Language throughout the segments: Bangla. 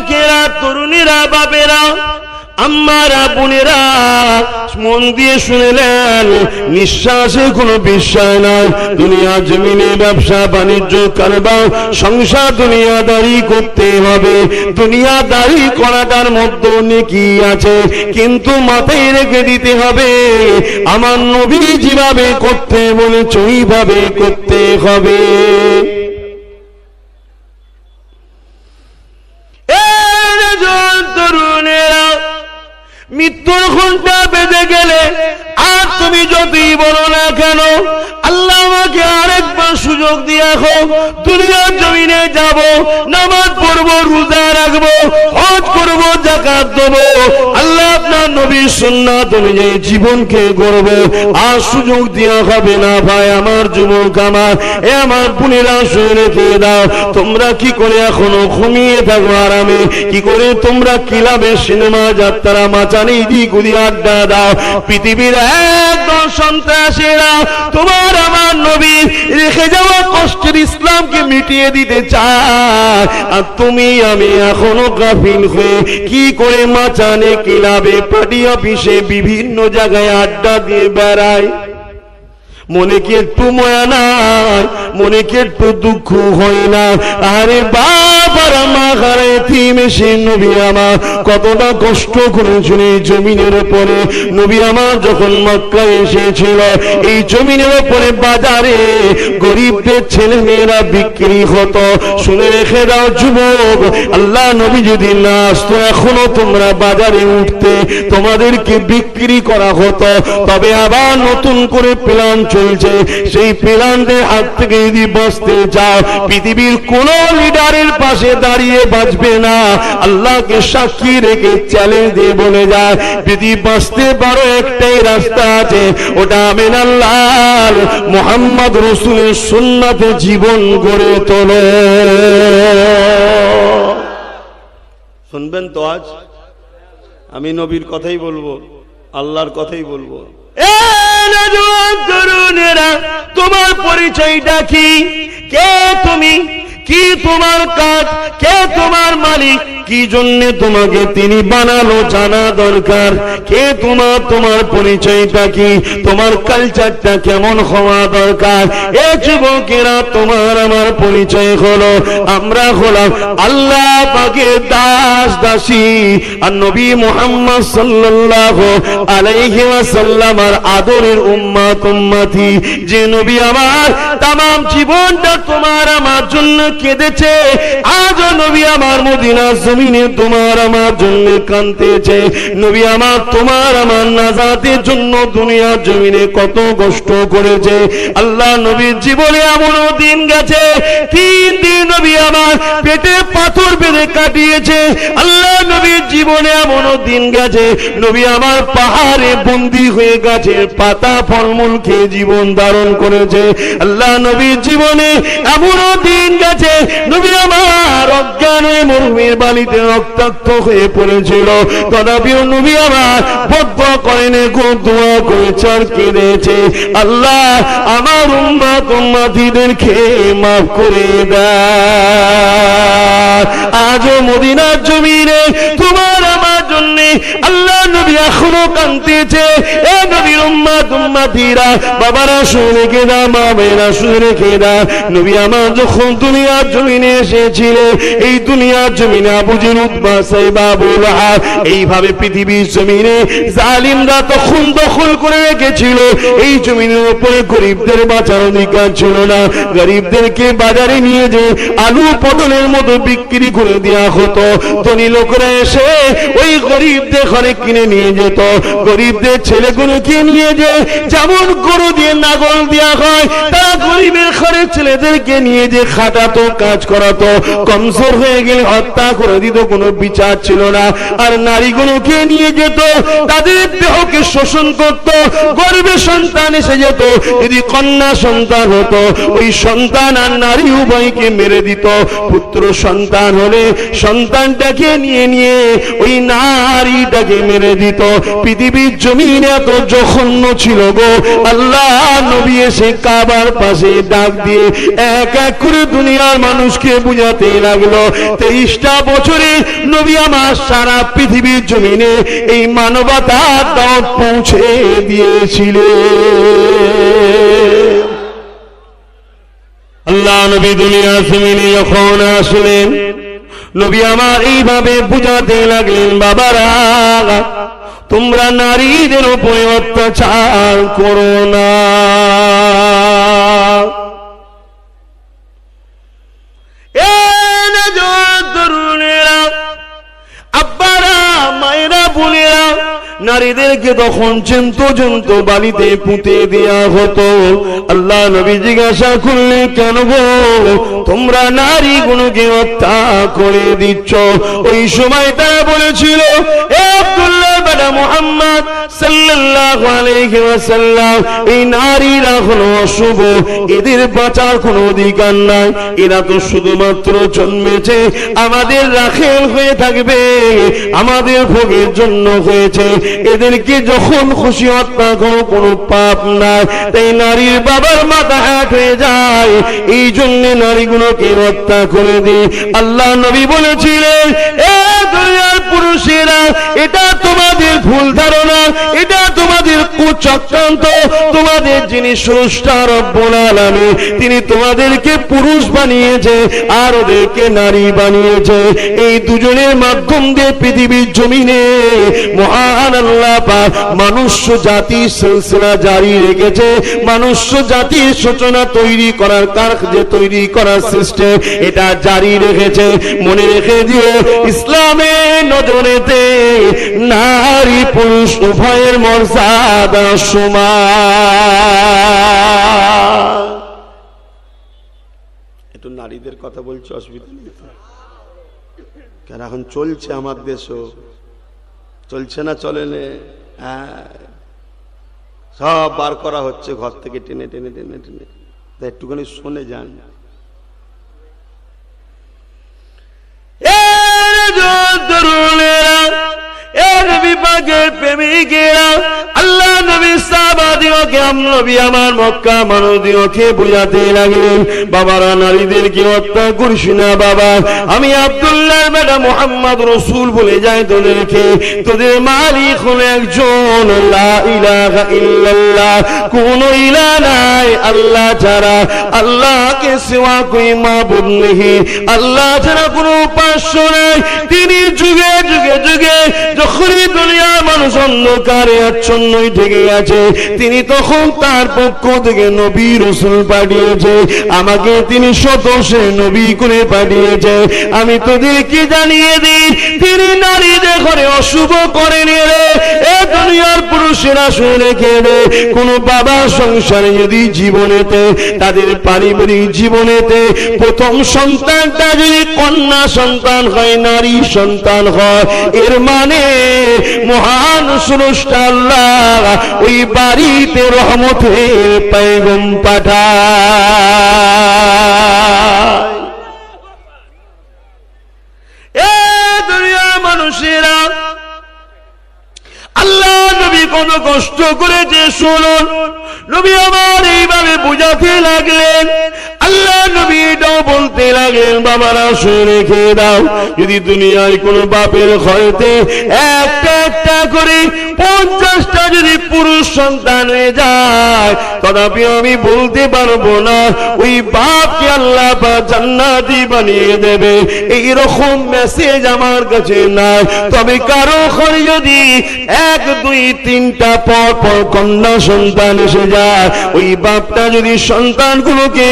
যুবকেরা তরুণীরা বাবেরা আম্মারা, বোনেরা, মন দিয়ে শুনেলেন, নিঃশ্বাসে কোনো বিশ্বাস নাই। দুনিয়া জমিনে ব্যবসা, বাণিজ্য, কারবার, সংসার দুনিয়াদারি করতে হবে। দুনিয়াদারি করাটার মধ্যে নেকি আছে, কিন্তু মাথায় রেখে দিতে হবে। আমার নবী যেভাবে করতে বলেছে ওইভাবে করতে হবে। দিয়ে দুনিয়ার জমিনে যাব, নামাজ পড়ব, রোজা রাখব, হজ করব জাকাত দেবো। আল্লাহ আপনার নবীর সুন্নাত অনুযায়ী জীবনকে গড়বো। আর সুযোগ দেওয়া হবে না, ভাই, আমার যুবক আমার। এ আমার বোনেরা শুয়ে রেখে দাও, তোমরা কি করে এখনও ঘুমিয়ে থাকো আরামে? কি করে তোমরা কিলাবে সিনেমা যাত্রা মাচানি দিক উদি আড্ডা দাও? পৃথিবীর একদম সন্ত্রাসীরা তোমার আমার নবী রেখে যাওয়া কষ্টের ইসলামকে মিটিয়ে দিতে চায় আর তুমি আমি এখনও গাফিল হয়ে কি করে মাচানে কিলাবে? পার্টি অফিসে বিভিন্ন জায়গায় আড্ডা দিয়ে বেড়ায় মনে কি একটু ময়া নাই? মনে কি একটু দুঃখ হয় না? আরে কতটা কষ্ট করেছিল এই জমিনের উপরে। নবী আমার যখন এসেছিল, এই জমিনের উপরে বাজারে গরিবদের ছেলে মেয়েরা বিক্রি হতো। শুনে রেখে দাও যুবক, আল্লাহ নবী যদি না আসতো, এখনও তোমরা বাজারে উঠতে তোমাদেরকে বিক্রি করা হতো। তবে আবার নতুন করে প্ল্যান চলছে। সেই প্ল্যানদের হাত থেকে যদি বসতে চাও পৃথিবীর কোন লিডারের পাশে দাঁড়িয়ে বাঁচবে না। আল্লাহকে সাক্ষী রেখে চ্যালেঞ্জ দিয়ে বলে যায় যদি বাঁচতে পারো, একটাই রাস্তা আছে। ওটা আমিন আল্লাহ মোহাম্মদ রসুলের সুন্নাতে জীবন গড়ে তোলো। শুনবেন তো আজ? আমি নবীর কথাই বলব, আল্লাহর কথাই বলব। তরুণেরা, তোমার পরিচয়টা কি? কে তুমি? কি তোমার কাজ? কে তোমার মালিক? কি জন্য তোমাকে তিনি বানালো জানা দরকার? কে তোমার তোমার পরিচয়টা কি? তোমার কালচারটা কেমন হওয়া দরকার? এ যুবকেরা, তোমার আমার পরিচয় হলো। আমরা হলাম আল্লাহ পাকে দাস দাসী। আর নবী মোহাম্মদ সাল্লাল্লাহু আলাইহি ওয়াসাল্লাম আর আদরের উম্মাত উম্মতি। যে নবী আমার তামাম জীবনটা তোমার আমার জন্য কেঁদেছে, আজও নবী আমার মদিনা জমিনে তোমার আমার জন্য কাঁদতেছে। নবী আমার তোমার আমার নাজাতের জন্য দুনিয়ার জমিনে কত কষ্ট করেছে। আল্লাহ নবীর জীবনে এমনও দিন গেছে, তিন দিন নবী আমার পেটে পাথর বেঁধে কাটিয়েছে। আল্লাহ নবীর জীবনে এমনও দিন গেছে, নবী আমার পাহাড়ে বন্দি হয়ে গেছে, পাতা ফলমূল খেয়ে জীবন ধারণ করেছে। আল্লাহ নবীর জীবনে এমনও দিন গেছে, নবী আমার অজ্ঞান মরুমের বালিতে রক্তাক্ত হয়ে পড়েছিল। তথাপিও নবী আমার বদ্ধ করেন দোয়া করে চার কেঁদেছে। আল্লাহ আমার উম্মা তোমাদিদেরকে মাফ করে দেয় আজও মদিনার জমিনে তোমার এখনও কান্দিয়েছে। এ নবীর উম্মা তুম্মাতিরা বাবারা শুনে রেখে দা মা মেয়েরা শুনে দা নবী আমার যখন দুনিয়ার জমিনে এসেছিল এই দুনিয়ার জমিনে আবুজির উদ্বা সাইবাবুল এইভাবে পৃথিবীর জমিনে জালিমরা তখন দখল করে রেখেছিল। এই জমিনের উপরে গরিবদের বাঁচার অধিকার ছিল না। গরিবদেরকে বাজারে নিয়ে যে আলু পটলের মতো বিক্রি করে দেওয়া হতো। ধনী লোকরা এসে ওই গরিবদের ঘরে কিনে নিয়ে যেত। গরিবদের ছেলেগুলোকে নিয়ে যে যেমন গরু দিয়ে নাগল দেওয়া হয় তা গরিবের ঘরে ছেলেদেরকে নিয়ে যে খাটাতো, কাজ করাতো। কমজোর হয়ে গেলে হত্যা করে দিত, কোনো বিচার ছিল না। আর নারীগুলোকে নিয়ে যেত, তাদের দেহকে শোষণ করত গর্বে সন্তান এসে যেত। যদি কন্যা সন্তান হতো, ওই সন্তান আর নারী উভয়কে মেরে দিত। পুত্র সন্তান হলে সন্তানটাকে নিয়ে নিয়ে ওই নারীটাকে মেরে দিত। দিত পৃথিবীর জমিন এত জঘন্য ছিল গো। আল্লাহ নবী এসে কাবার পাশে ডাক দিয়ে এক এক করে দুনিয়ার মানুষকে বুঝাতে লাগল। তেইশটা বছরে নবী আমার সারা পৃথিবীর জমিনে এই মানবতার দাওয়াত পৌঁছে দিয়েছিলেন। আল্লাহ নবী দুনিয়া জমিনে যখন আসলেন, নবী আমার এইভাবে বুঝাতে লাগলেন, বাবারা তোমরা নারীদের উপরে অত্যাচার করো না। নারীদেরকে তখন চেন্ত চেন্ত বাড়িতে পুঁতে দেওয়া হতো। আল্লাহ নবী জিজ্ঞাসা করলে কেন তোমরা নারী গুলোকে হত্যা করে দিচ্ছ। ওই সময় তারা বলেছিল মুহাম্মদ সাল্লাল্লাহু আলাইহি ওয়াসাল্লাম, এই নারীরা হলো অশুভ, এদের বাঁচার কোনো অধিকার নাই। এরা তো শুধুমাত্র জন্মেছে, আমাদের রাখেল হয়ে থাকবে, আমাদের ভোগের জন্য হয়েছে। এদেরকে যখন খুশি হত্যা করো, কোনো পাপ নাই। তাই নারীর বাবার মাথা হাট হয়ে যায়, এই জন্য নারীগুলোকে হত্যা করে দিই আল্লাহ নবী বলেছিলেন পুরুষেরা এটা তোমাদের ভুল ধারণা এটা তোমাদের কুচক্রান্ত, তোমাদের যিনি স্রষ্টা রব্বুল আলামিন, তিনি তোমাদেরকে পুরুষ বানিয়েছে আর ওদেরকে নারী বানিয়েছে। এই দুজনের মাধ্যম দিয়ে পৃথিবীর জমিনে মহান আল্লাহ পাক মনুষ্য জাতি সিলসিলা জারি রেখেছে। মনুষ্য জাতির সূচনা তৈরি করার কার যে তৈরি করার সিস্টেম, এটা জারি রেখেছে। মনে রেখে দিও ইসলামের নজরেতে নারী পুরুষ উভয়ের মর্যাদা সমান একটু নারীদের কথা বলছি, অসুবিধা নেই? কেন এখন চলছে আমার দেশও। চলছে না চলে হ্যাঁ। সব বার করা হচ্ছে ঘর থেকে টেনে টেনে টেনে টেনে। একটুখানি শুনে যান। প্রেমিকেরা আল্লাহ নবী সাহাবাদিওকে নবী আমার মক্কা বুঝাতে লাগলেন, বাবারা নারীদেরকে হত্যা করিস না বাবা? আমি আব্দুল্লাহ মোহাম্মদ রসুল বলে যাই তোদেরকে, তোদের মালিক একজন কোন ইলা নাই, আল্লাহ ছাড়া, আল্লাহকে সেবা কই মাবুদ নেই, আল্লাহ ছাড়া কোনো উপাস্য নাই, তিনি যুগে যুগে যুগে যখনই দুনিয়ার মানুষ অন্ধকারে আচ্ছন্নই থেকে গেছে, তিনি তখন তার পক্ষ থেকে নবী রসুল পাঠিয়েছে, আমাকে তিনি শতসে নবী করে পাঠিয়েছে। আমি তোদেরকে জানিয়ে দিই, তিনি নারীদের ঘরে অশুভ করে রে, এ দুনিয়ার পুরুষেরা শুনে রে কোন বাবা সংসারে যদি জীবনেতে, তাদের পারিবারিক জীবনেতে প্রথম সন্তানটা যদি কন্যা সন্তান হয়, নারী সন্তান হয়, এর মানে মহান স্রষ্টা আল্লাহ ওই বাড়িতে রহমতের পেগম পাঠায়। এ দুনিয়ার মানুষেরা, আল্লাহ নবী কত কষ্ট করেছে, শুনুন। নবী আমার এইভাবে বুঝাতে লাগলেন বলতে লাগলেন বাবারা শুনে খেয়ে দাও যদি দুনিয়ায় কোনো বাপের ঘরেতে একটা করে পঞ্চাশটা যদি পুরুষ সন্তান হয়ে যায় তথাপি আমি বলতে পারব না, ওই বাপকে আল্লাহ বা জান্নাতি বানিয়ে দেবে। এই রকম মেসেজ আমার কাছে নাই। তবে কারও ঘরে যদি এক, দুই, তিনটা পর পর কন্যা সন্তান এসে যায়, ওই বাপটা যদি সন্তানগুলোকে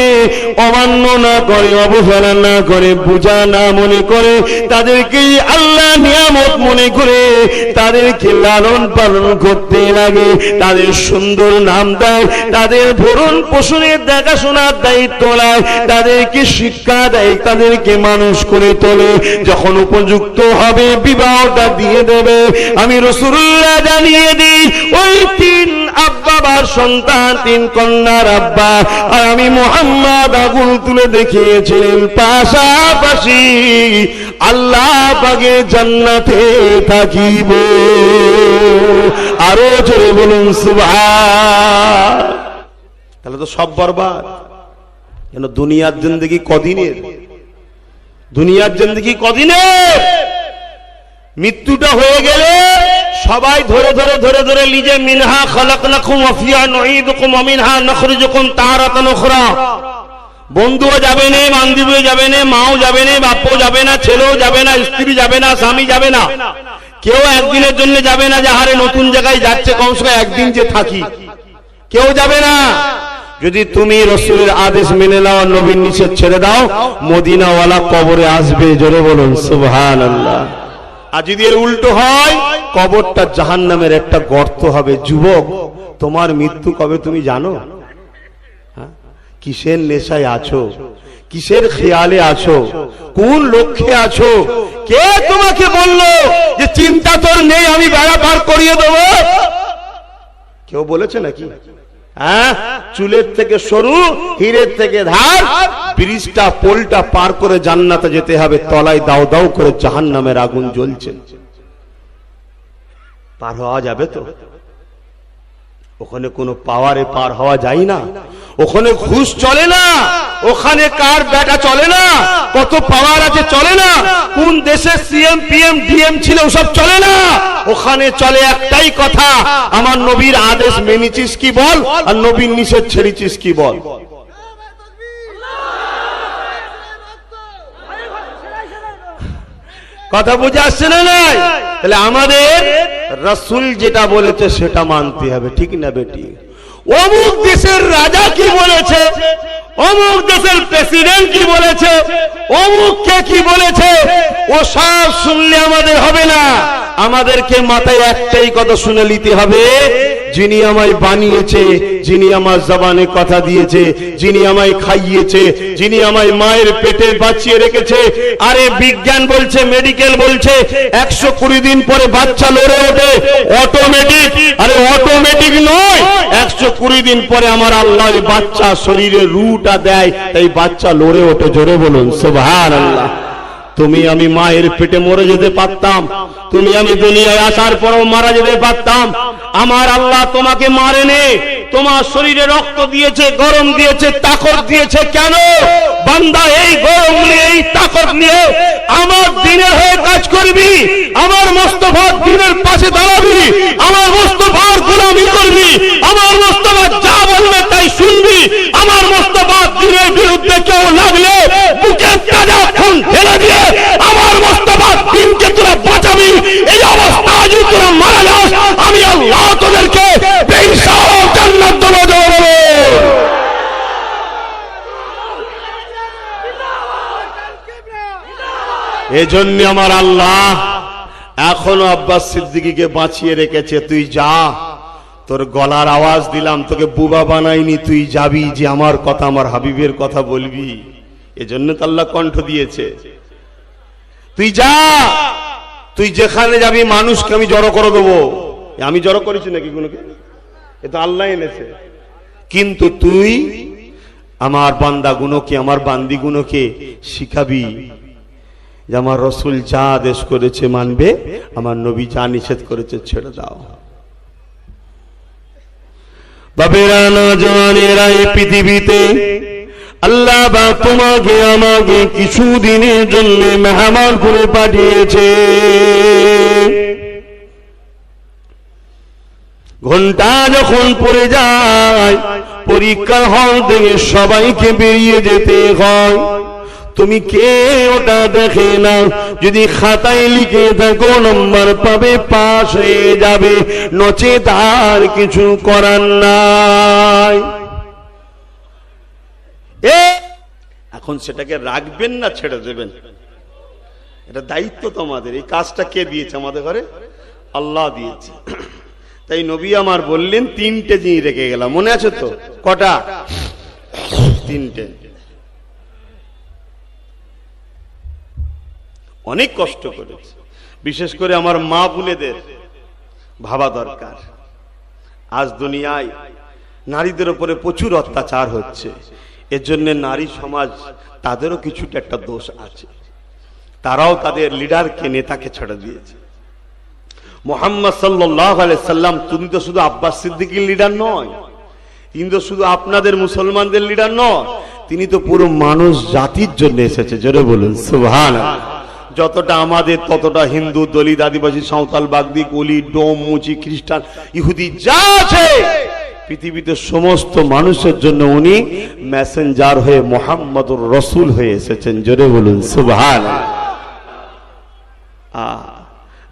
অমান্য না করে, অবহেলা না করে, বোঝা না মনে করে তাদেরকে আল্লাহ নিয়ামত মনে করে তাদেরকে লালন পালন করতে লাগে। তাদের সুন্দর নাম দেয়, তাদের ভরণ পোষণের দেখাশোনার দায়িত্ব নেয়, তাদেরকে শিক্ষা দেয়, তাদেরকে মানুষ করে তোলে। যখন উপযুক্ত হবে, বিবাহটা দিয়ে দেবে। আমি রসুল্লাহ জানিয়ে দিই, ওই তিন আব্বাবার সন্তান, তিন কন্যার আব্বা। আর আমি মোহাম্মদ আগুন তুলে দেখিয়েছিলেন পাশাপাশি আল্লাহ পাগে জান্নাতে থাকিব। আরও জোরে বলুন তাহলে তো সব বরবাদ। কেন দুনিয়ার জিন্দগি কদিনের? দুনিয়ার জিন্দগি কদিনের? মৃত্যুটা হয়ে গেলে সবাই ধরে ধরে ধরে ধরে লিজে মিনহা খালাকনাকুম ফিহা নুঈদুকুম ওয়া মিনহা নখরিজুকুম তারাতান উখরা। বন্ধুও যাবে না, বান্ধবীও যাবে না, মাও যাবে না, বাপও যাবে না, ছেলেও যাবে না, স্ত্রী যাবে না, স্বামী যাবে না। কেউ একদিনের জন্য যাবে না যে হারে নতুন জায়গায় যাচ্ছে কমসে কম একদিন যে থাকি। কেউ যাবে না। যদি তুমি রসুলের আদেশ মেনে নাও নবীন নিষেধ ছেড়ে দাও, মদিনাওয়ালা কবরে আসবে, জোরে বলুন সুবহান আল্লাহ আর যদি এর উল্টো হয়, কবরটা জাহান নামের একটা গর্ত হবে। যুবক, তোমার মৃত্যু কবে তুমি জানো? হ্যাঁ? কিসের নেশায় আছো? কিসের খেয়ালে আছো? কোন লক্ষ্যে আছো? কে তোমাকে বলল যে চিন্তা তোর নেই, আমি বেড়া পার করিয়ে দেবো? কেউ বলেছে নাকি? হ্যাঁ? চুলের থেকে সরু, হীরের থেকে ধার। ব্রিজটা, পোলটা পার করে জান্নাতে যেতে হবে, তলায় দাও দাও করে জাহান নামের আগুন জ্বলছে। পার হওয়া যাবে তো? ওখানে কোনো পাওয়ারে পার হওয়া যায় না। ওখানে ঘুষ চলে না। ওখানে কার বেটা চলে না। কত পাওয়ার আছে চলে না। কোন দেশে সিএম, পিএম, ডিএম ছিল ওসব চলে না। ওখানে চলে একটাই কথা, আমার নবীর আদেশ মেনেছিস কি বল? আর নবীর নিষেধ ছেড়েছিস কি বল? কথা বুঝে আসছে না তাহলে আমাদের রসুল যেটা বলেছে সেটা মানতে হবে, ঠিক না বেটি? অমুক দেশের রাজা কি বলেছে? অমুক দেশের প্রেসিডেন্ট কি বলেছে? অমুক কে কি বলেছে? ও সব শুনলে আমাদের হবে না। আমাদেরকে মাথায় একটাই কথা শুনে নিতে হবে যিনি আমায় বানিয়েছে, যিনি আমার জবানে কথা দিয়েছে, যিনি আমায় খাইয়েছে, যিনি আমায় মায়ের পেটে বাঁচিয়ে রেখেছে। আরে বিজ্ঞান বলছে মেডিকেল বলছে, একশো কুড়ি দিন পরে বাচ্চা লড়ে ওঠে। অটোমেটিক আরে অটোমেটিক নয়, একশো কুড়ি দিন পরে আমার আল্লাহ বাচ্চা শরীরে রুটা দেয়, তাই বাচ্চা লড়ে ওঠে। জোরে বলুন সুবহান আল্লাহ তুমি আমি মায়ের পেটে মরে যেতে পারতাম। তুমি আমি দুনিয়ায় আসার পরও মারা যেতে পারতাম। আমার আল্লাহ তোমাকে মারেনি। তোমার শরীরে রক্ত দিয়েছে, গরম দিয়েছে তাকর দিয়েছে। কেন? বান্দা এই গরম নিয়ে, এই তাকত নিয়ে আমার দিনের হয়ে কাজ করবি, আমার মোস্তফার দিনের পাশে দাঁড়াবি, আমার মোস্তফার গোলামি করবি, আমার মোস্তফা যা বলবে তাই শুনবি, আমার মোস্তফার দিনের বিরুদ্ধে কেউ লাগলে বুকে তাজা খুন ফেলে দিয়ে আমার মোস্তফার দিনকে তোরা বাঁচাবি, এই অবস্থা যদি তোরা মারা যাস, আমি আল্লাহ তোদেরকে বেইনসাফ জান্নাত দেবো দেবো এজন্য আমার আল্লাহ এখনও আব্বাস সিদ্দিকীকে বাঁচিয়ে রেখেছে। তুই যা। তোর গলার আওয়াজ দিলাম, তোকে বুবা বানাইনি। তুই যাবি যে আমার কথা, আমার হাবিবের কথা বলবি। এজন্য তো আল্লাহ কণ্ঠ দিয়েছে। তুই যা। তুই যেখানে যাবি, মানুষকে আমি জড়ো করে দেবো। আমি জড়ো করেছি নাকি কোনোকে? এ তো আল্লাহ এনেছে। কিন্তু তুই আমার বান্দা গুণকে আমার বান্দি গুণকে শিখাবি। যে আমার রসুল যা আদেশ করেছে মানবে, আমার নবী যা নিষেধ করেছে ছেড়ে দাও। বাবেরা এই পৃথিবীতে আল্লাহ বা তোমাকে আমাকে জন্য মেহমান করে পাঠিয়েছে। ঘণ্টা যখন পড়ে যায়, পরীক্ষার হল থেকে সবাইকে বেরিয়ে যেতে হয়। তুমি কে ওটা দেখে না যদি খাতায় লিখে থাকো, নম্বর পাবে, পাশ হয়ে যাবে। নচে তার কিছু করার নাই। এখন সেটাকে রাখবেন না, ছেড়ে দেবেন। এটা দায়িত্ব তোমাদের। এই কাজটা কে দিয়েছে আমাদের ঘরে? আল্লাহ দিয়েছে। তাই নবী আমার বললেন, তিনটে জিনিস রেখে গেলাম। মনে আছে তো? কটা? তিনটে। অনেক কষ্ট করেছে। বিশেষ করে আমার মা বুনেদের ভাবা দরকার। আজ দুনিয়ায় নারীদের উপরে প্রচুর অত্যাচার হচ্ছে। এর জন্য নারী সমাজ তাদেরও কিছুটা একটা দোষ আছে। তারাও তাদের লিডারকে, নেতাকে ছেড়ে দিয়েছে। মোহাম্মদ সাল্লাম তুমি তো শুধু আব্বাস সিদ্দিকির লিডার নয়, তিনি তো শুধু আপনাদের মুসলমানদের লিডার নয়, তিনি তো পুরো মানুষ জাতির জন্য এসেছে। জোরে বলুন সুবহান যতটা আমাদের, ততটা হিন্দু দলিত, আদিবাসী, সাঁওতাল, বাগদি, কলি, ডোম, মুচি, খ্রিস্টান, ইহুদি, যা আছে, পৃথিবীতে সমস্ত মানুষের জন্য উনি মেসেঞ্জার হয়ে মোহাম্মদুর রসুল হয়ে এসেছেন। জোরে বলুন আহ,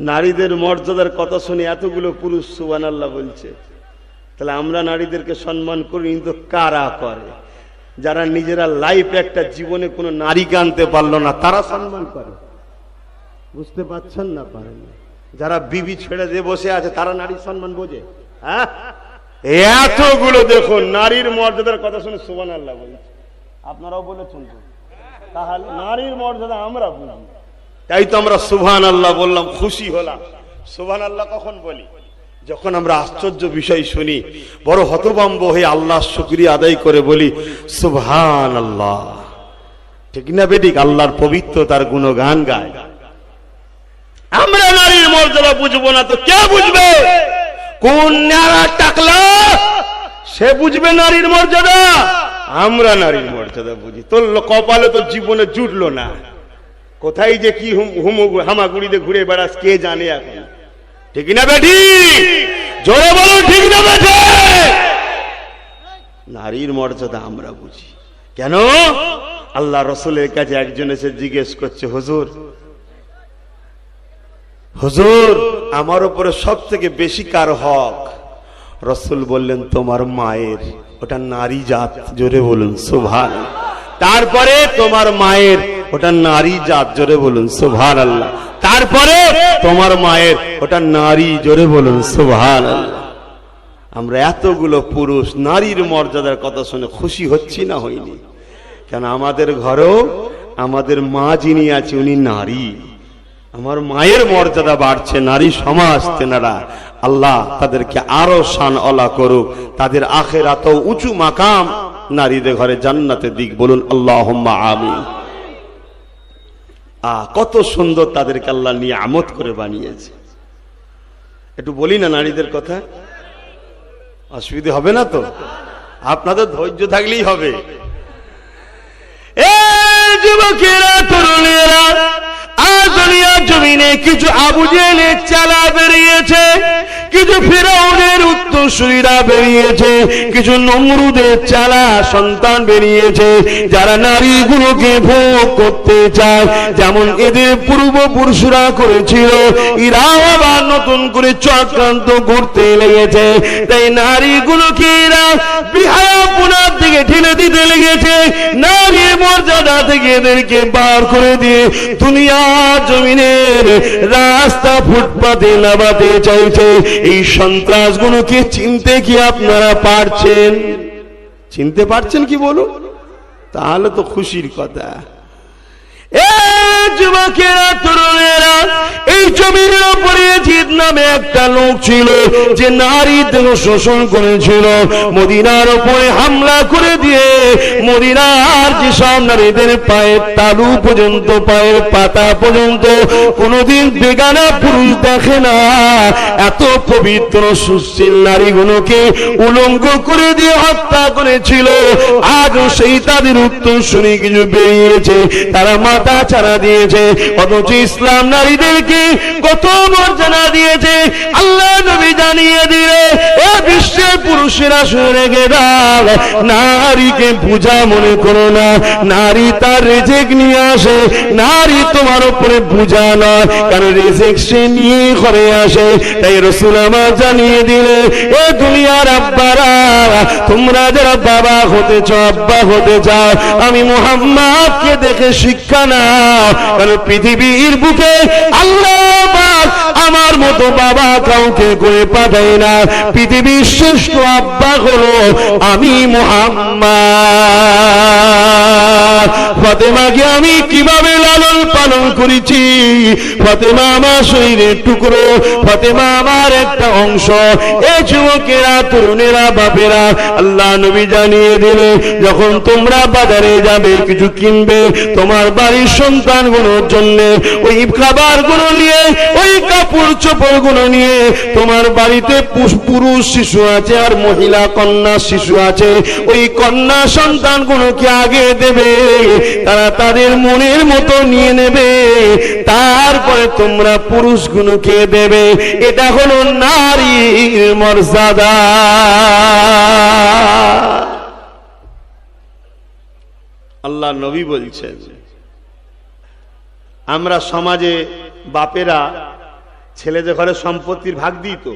নারীদের মর্যাদার কথা শুনে এতগুলো পুরুষ সুবান আল্লাহ বলছে। তাহলে আমরা নারীদেরকে সম্মান করি, কিন্তু কারা করে? যারা নিজেরা লাইফ একটা জীবনে কোনো নারীকে আনতে পারল না, তারা সম্মান করে। বুঝতে পারছেন না পারেন। যারা বিবি ছেড়ে দিয়ে বসে আছে, তারা নারীর সম্মান বোঝে। হ্যাঁ? এতগুলো দেখুন, নারীর মর্যাদার কথা শুনে সুবান আল্লাহ বলছে। আপনারাও বলেছেন তাহলে নারীর মর্যাদা আমরা বুঝি। তাই তো আমরা সুবহান আল্লাহ বললাম, খুশি হলাম। সুবহান আল্লাহ কখন বলি? যখন আমরা আশ্চর্য বিষয় শুনি, বড় হতবাম্ব হয়ে আল্লাহ শুক্রিয়া আদায় করে বলি সুবহান আল্লাহ ঠিক না বেটিক আল্লাহর পবিত্র তার গুণগান গায়। আমরা নারীর মর্যাদা বুঝব না তো কে বুঝবে? কোন নারা টাকলা? সে বুঝবে নারীর মর্যাদা? আমরা নারীর মর্যাদা বুঝি। তোর কপালে তো জীবনে জুটলো না। কোথায় যে কি হুম হুমু হামাগুড়িতে ঘুরে বেড়াস, কে জানে এখন? ঠিক না বেটি জোরে বলো, ঠিক না বেঠে? নারীর মর্যাদা আমরা বুঝি। কেন? আল্লাহ রসুলের কাছে একজন এসে জিজ্ঞেস করছে, হুজুর হুজুর, আমার উপরে সব থেকে বেশি কার হক? রসুল বললেন, তোমার মায়ের। ওটা নারী জাত, জোরে বলুন সুভান তারপরে তোমার মায়ের, ওটা নারী জাত, জোরে বলুন সুভান আল্লাহ তারপরে তোমার মায়ের, ওটা নারী, জোরে বলুন সুভান আল্লাহ আমরা এতগুলো পুরুষ, নারীর মর্যাদার কথা শুনে খুশি হচ্ছি না হইনি। কেন, আমাদের ঘরেও আমাদের মা যিনি আছে, উনি নারী। আমার মায়ের মর্যাদা বাড়ছে, নারী সমাজ তেনারা। আল্লাহ তাদেরকে আরও শান অলা করুক। তাদের আখের এত উঁচু মাকাম নারীদের ঘরে জান্নাতের দিক বলুন আল্লাহ আমি আ কত সুন্দর তাদেরকে আল্লাহ নিয়ে আমত করে বানিয়েছে। একটু বলি না নারীদের কথা? অসুবিধে হবে না তো? আপনাদের ধৈর্য থাকলেই হবে। যুবকেরা, তরুণেরা আর দুনিয়া জমিনে কিছু আবু জেলে চালা বেরিয়েছে। কিছু ফেরাউনের উত্তরসূরিরা বেরিয়েছে, কিছু নমরুদের চালা সন্তান বেরিয়েছে, যারা নারীগুলোকে ভোগ করতে চায়। যেমন এদের পূর্বপুরুষরা করেছিল এরা আবার নতুন করে চক্রান্ত করতে লেগেছে। তাই নারীগুলোকে এরা বিহায়াপুনার দিকে ঠেলে দিতে লেগেছে। নারীর মর্যাদা থেকে এদেরকে বার করে দিয়ে দুনিয়া জমিনের রাস্তা ফুটপাতে নামাতে চাইছে। এই সন্ত্রাস গুলোকে চিনতে কি আপনারা পারছেন? চিনতে পারছেন কি বলুন? তাহলে তো খুশির কথা। এ যুবকেরা, তরুণেরা, এই জিদ নামে একটা লোক ছিল, যে শোষণ করেছিল। মদিনার উপরে হামলা করে দিয়ে মদিনার নারীদের পায়ের তালু পর্যন্ত, পায়ের পাতা পর্যন্ত, কোনোদিন বেগানা পুরুষ দেখে না। এত পবিত্র, সুশীল নারীগুলোকে উলঙ্গ করে দিয়ে হত্যা করেছিল। আজও সেই তাদের উত্তর শুনে কিছু বেরিয়েছে। তারা মাথা ছাড়া দিয়েছে। অথচ ইসলাম নারীদেরকে কত মর্যাদা দিয়েছে। আল্লাহ নবী জানিয়ে দিলে, এ বিশ্বের পুরুষেরা শুনে দাও, নারীকে পূজা মনে করো না। নারী তার রেজেক নিয়ে আসে। নারী তোমার উপরে পূজা নয়, কারণ রেজেক সে নিয়ে ঘরে আসে। তাই রসুল আমার জানিয়ে দিলে, এ দুনিয়ার আব্বারা, তোমরা যারা বাবা হতে চাও, আব্বা হতে চাও, আমি মোহাম্মদকে দেখে শিক্ষা নাও। পৃথিবীর বুকে আল্লাহ আমার মতো বাবা কাউকে করে পাঠায় না? পৃথিবীর শ্রেষ্ঠ আব্বা হলো আমি মোহাম্মদ। ফাতেমাকে আমি কীভাবে লালন পালন করেছি? ফাতেমা আমার শরীরের টুকরো, ফাতেমা আমার একটা অংশ। এ যুবকেরা, তরুণেরা, বাপেরা, আল্লাহ নবী জানিয়ে দিলে যখন তোমরা বাজারে যাবে, কিছু কিনবে, তোমার বাড়ির জন্য, ওই নিয়ে, ওই কাপড় নিয়ে, তোমার বাড়িতে পুরুষ শিশু আছে আর মহিলা কন্যা শিশু আছে, ওই কন্যা সন্তানগুলোকে আগে দেবে। তারা তাদের মনের মতো নিয়ে নেবে। তারপরে তোমরা পুরুষগুলোকে দেবে। এটা হলো নারীর মর্যাদা। আল্লাহ নবী বলছেন, আমরা সমাজে বাপেরা ছেলেদের ঘরে সম্পত্তির ভাগ দিই তো।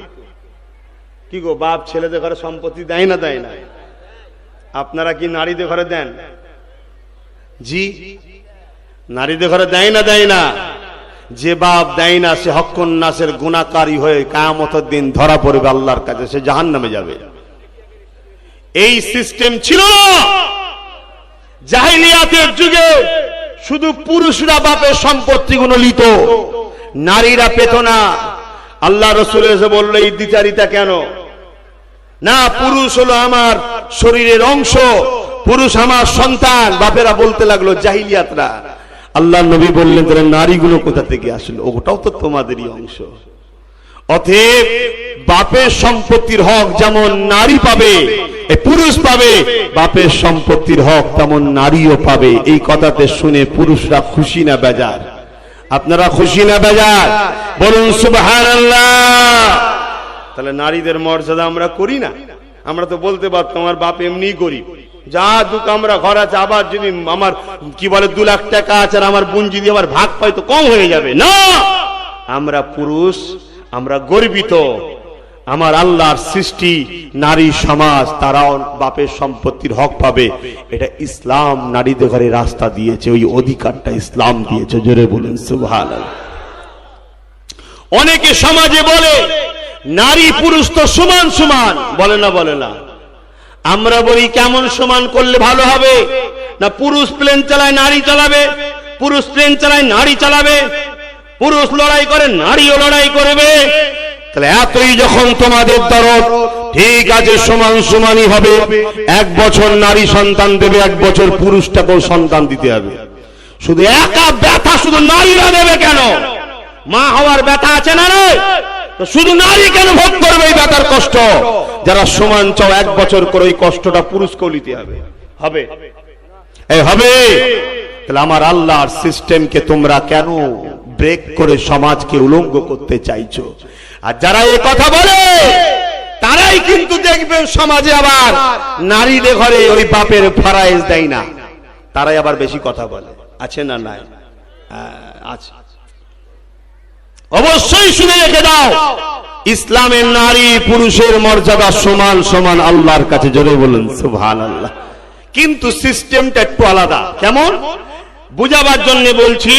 কি গো, বাপ ছেলেদের ঘরে সম্পত্তি দেয় না দেয় না? আপনারা কি নারীদের ঘরে দেন? জি, নারীদের ঘরে দেয় না দেয় না। যে বাপ দেয় না, সে হক্কন্যাসের গুণাকারী হয়ে কায়ামতের দিন ধরা পড়বে আল্লাহর কাছে, সে জাহান নামে যাবে। এই সিস্টেম ছিল জাহিলিয়াতের যুগে শুধু পুরুষরা বাপের সম্পত্তিগুলো নিত, নারীরা পেত না। আল্লাহ রসুল এসে বলল, এই দ্বিচারিতা কেন? না, পুরুষ হলো আমার শরীরের অংশ পুরুষ আমার সন্তান, বাপেরা বলতে লাগল, জাহিলিয়াতরা। আল্লাহ নবী বললেন তাহলে নারীগুলো কোথা থেকে আসলো? ওটাও তো তোমাদেরই অংশ। অতএব, বাপের সম্পত্তির হক যেমন নারী পাবে পুরুষ পাবে, বাপের সম্পত্তির হক তেমন নারীও পাবে। এই কথাতে শুনে পুরুষরা খুশি না বেজার? আপনারা খুশি না বেজার? বলুন, সুবহানাল্লাহ! তাহলে নারীদের মর্যাদা আমরা করি না? আমরা তো বলতে পারতাম, আমার বাপ এমনি করি যা দুঃখ আমরা ঘর আছে, আবার যদি আমার, কি বলে, দু লাখ টাকা আছে আর আমার বোন যদি আবার ভাগ পাই তো কম হয়ে যাবে। না! আমরা পুরুষ, আমরা গর্বিত। আমার আল্লাহর সৃষ্টি, নারী, সমাজ, তারাও বাপের সম্পত্তির হক পাবে। এটা ইসলাম নারীদের ঘরে রাস্তা দিয়েছে, ওই অধিকারটা ইসলাম দিয়েছে, জোরে বলেন, সুবহানাল্লাহ। অনেকে সমাজে বলে, নারী পুরুষ তো সমান সমান। বলে না বলে না। আমরা বলি কেমন সমান করলে ভালো হবে? না পুরুষ প্লেন চালায় নারী চালাবে? পুরুষ প্লেন চালায় নারী চালাবে? পুরুষ লড়াই করে নারীও লড়াই করবে? তাহলে এতই যখন তোমাদের দরদ, ঠিক আছে, সমান সমানই হবে। এক বছর নারী সন্তান দেবে, এক বছর পুরুষটাকেও সন্তান দিতে হবে। শুধু একা ব্যথা শুধু নারীরা দেবে কেন? মা হওয়ার ব্যথা আছে না রে শুধু নারী কেন ভোগ করবে এই ব্যথার কষ্ট? যারা সমান চাও, এক বছর করে ওই কষ্টটা পুরুষকেও নিতে হবে। হবে। এই হবে। তাহলে আমার আল্লাহর সিস্টেমকে তোমরা কেন ব্রেক করে সমাজকে উলঙ্গ করতে চাইছো? আর যারা এ কথা বলে, তারাই কিন্তু দেখবে সমাজে আবার নারীদের ঘরে ওই বাপের ফারাইজ দেয় না। তারাই আবার বেশি কথা বলে। আছে না নাই? আছে। অবশ্যই শুনে রেখে দাও। ইসলামের নারী পুরুষের মর্যাদা সমান সমান আল্লাহর কাছে জোরে বলুন সুবহান আল্লাহ কিন্তু সিস্টেমটা একটু আলাদা। কেমন? বুঝাবার জন্য বলছি,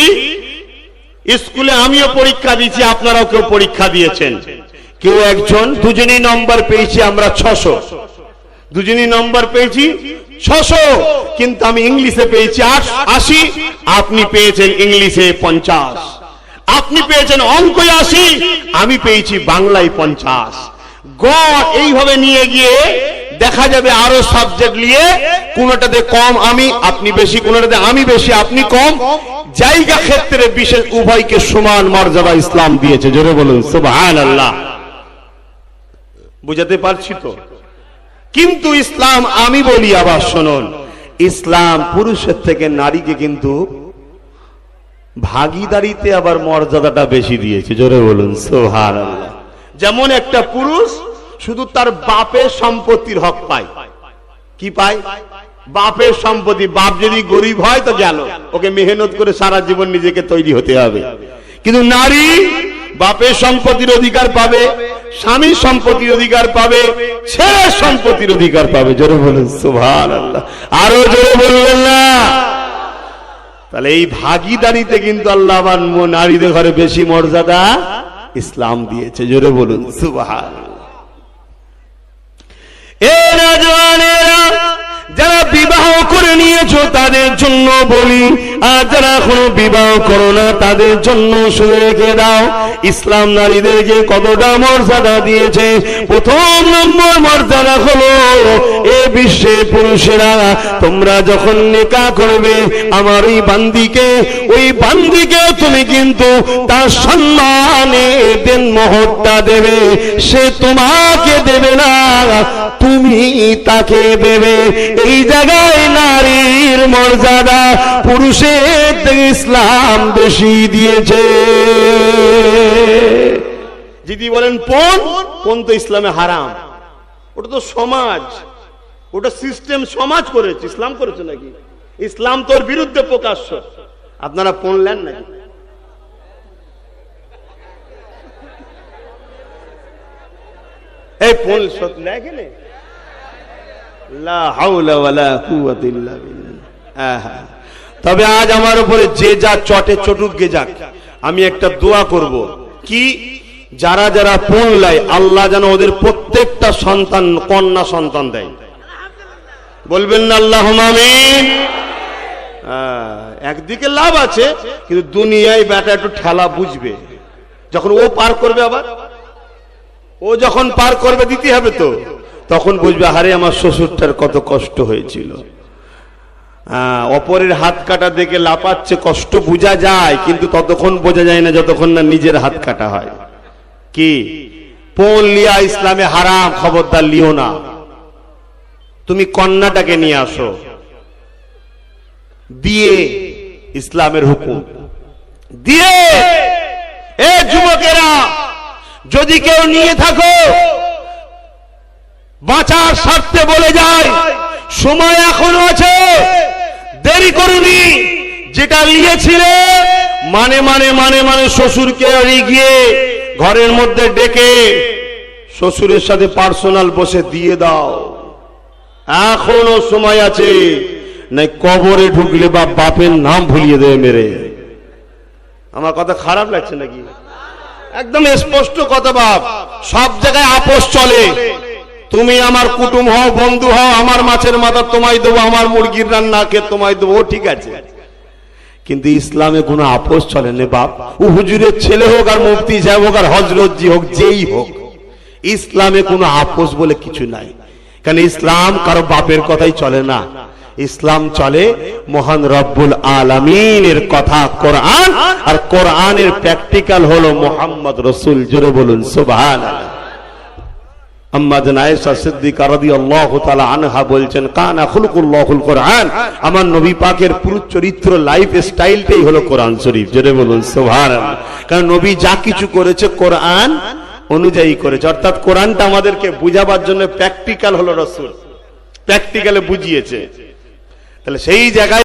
স্কুলে আমিও পরীক্ষা দিয়েছি, আপনারাও কেউ পরীক্ষা দিয়েছেন। কেউ একজন, দুজনেই নম্বর পেয়েছি আমরা ছশো। দুজনই নম্বর পেয়েছি ছশো, কিন্তু আমি ইংলিশে পেয়েছি আশি। আপনি পেয়েছেন ইংলিশে পঞ্চাশ। আপনি পেয়েছেন অঙ্ক আশি, আমি পেয়েছি বাংলায় পঞ্চাশ। গড় এইভাবে নিয়ে গিয়ে দেখা যাবে আরও সাবজেক্ট নিয়ে, কোনটাতে কম আমি, আপনি বেশি, কোনটাতে আমি বেশি, আপনি কম। জায়গা ক্ষেত্রে বিশেষ উভয়কে সমান মর্যাদা ইসলাম দিয়েছে। জোরে বলুন, সুবহানাল্লাহ। বুঝাতে পারছি তো? কিন্তু ইসলাম, আমি বলি আবার শুনুন, ইসলাম পুরুষের থেকে নারীকে কিন্তু ভাগিদারিতে আবার মর্যাদাটা বেশি দিয়েছে, জোরে বলুন সোহার যেমন একটা পুরুষ শুধু তার বাপের সম্পত্তির হক পায়। কি পায়? বাপের সম্পত্তি, বাপ যদি গরিব হয় তো গেল ওকে মেহনত করে সারা জীবন নিজেকে তৈরি হতে হবে। কিন্তু নারী বাপের সম্পত্তির অধিকার পাবে, স্বামীর সম্পত্তির অধিকার পাবে, ছেলের সম্পত্তির অধিকার পাবে, জোরে বলুন সুভান আল্লাহ আরও জোরে বললেন না। তাহলে এই ভাগিদারিতে কিন্তু আল্লাহ নারীদের ঘরে বেশি মর্যাদা ইসলাম দিয়েছে, জোরে বলুন সুবাহ যারা বিবাহ করে নিয়েছ, তাদের জন্য বলি আর যারা এখনও বিবাহ করো না, তাদের জন্য শুনে রেখে দাও, ইসলাম নারীদেরকে কতটা মর্যাদা দিয়েছে। প্রথম নম্বর মর্যাদা হলো, এ বিশ্বে পুরুষেরা, তোমরা যখন নেকা করবে, আমার ওই বান্দিকে ওই বান্দিকে তুমি কিন্তু তার সম্মানে দেন মহত্তা দেবে। সে তোমাকে দেবে না, তুমি তাকে দেবে। এই জায়গায় নারীর মর্যাদা, পুরুষের ইসলাম বেশি দিয়েছে। যদি বলেন পণ পণ তো ইসলামে হারাম। ওটা তো সমাজ। ওটা সিস্টেম সমাজ করেছে। ইসলাম করেছে নাকি? ইসলাম তোর বিরুদ্ধে প্রকাশ্য। আপনারা পড়লেন নাকি? এই পণ সত লা হাওলা আহা। তবে আজ আমার উপরে যে যা চটে চটুক গে যাক। আমি একটা দোয়া করব। কি? যারা যারা লাই আল্লাহ যেন ওদের প্রত্যেকটা সন্তান, কন্যা সন্তান দেয়। বলবেন না আল্লাহ একদিকে লাভ আছে, কিন্তু দুনিয়ায় বেটা একটু ঠেলা বুঝবে। যখন ও পার করবে আবার, ও যখন পার করবে, দিতে হবে তো। তখন বুঝবে হারে আমার শ্বশুরটার কত কষ্ট হয়েছিল। অপরের হাত কাটা দেখে লাপাচ্ছে, কষ্ট বোঝা যায়, কিন্তু ততক্ষণ বোঝা যায় না যতক্ষণ না নিজের হাত কাটা হয়। কি? পোন লিয়া ইসলামে হারাম, খবরদার লিও না। তুমি কন্যাটাকে নিয়ে আসো। দিয়ে ইসলামের হুকুম। দিয়ে! এ যুবকেরা, যদি কেউ নিয়ে থাকো, বাঁচার স্বার্থে বলে যায়, সময় এখনও আছে। দেরি করুনি। যেটা নিয়েছিলে মানে মানে মানে মানে শ্বশুরকে গিয়ে ঘরের মধ্যে ডেকে শ্বশুরের সাথে পার্সোনাল বসে দিয়ে দাও। এখনও সময় আছে। নাই কবরে ঢুকলে বা বাপের নাম ভুলিয়ে দেবে মেরে। আমার কথা খারাপ লাগছে নাকি? একদম স্পষ্ট কথা বাপ। সব জায়গায় আপোষ চলে। তুমি আমার কুটুম হও, বন্ধু হও, আমার মাছের মাথা তোমায় দেবো, আমার মুরগির রান্না কে তোমায় দেবো, ঠিক আছে। কিন্তু ইসলামে কোনো আপোষ চলে না বাপ। ও হুজুরের ছেলে হোক আর মুফতি সাহেব হোক আর হজরত জি হোক, যেই হোক, ইসলামে কোনো আপোষ বলে কিছু নাই। কারণ ইসলাম কারও বাপের কথাই চলে না। ইসলাম চলে মহান রব্বুল আলমিনের কথা, কোরআন, আর কোরআনের প্র্যাকটিক্যাল হলো মোহাম্মদ রসুল, জোরে বলুন সুবহান কোরআন। বলুন নবী যা কিছু করেছে কোরআন অনুযায়ী করেছে। অর্থাৎ কোরআনটা আমাদেরকে বুঝাবার জন্য প্র্যাকটিক্যাল হলো রসুল। প্র্যাকটিক্যালে বুঝিয়েছে। তাহলে সেই জায়গায়